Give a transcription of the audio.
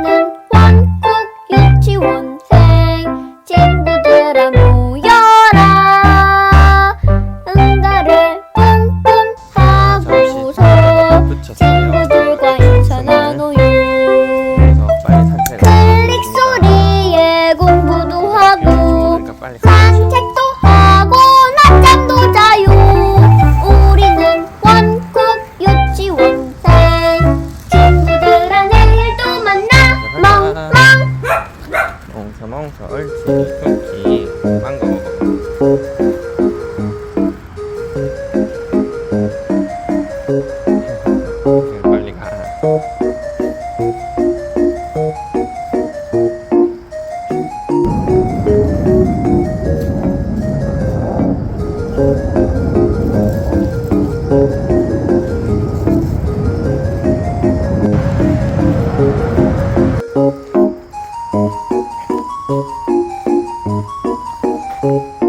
우리는 원국 유치원생 친구들아 모여라 응가를 뿡뿡 하고서. 친구들과 인사 나눠요. 클릭 소리에 공부도 하고 빨리 산 멍서 얼치 쿠키 망고 먹어. 빨리 가 thank you Thank you.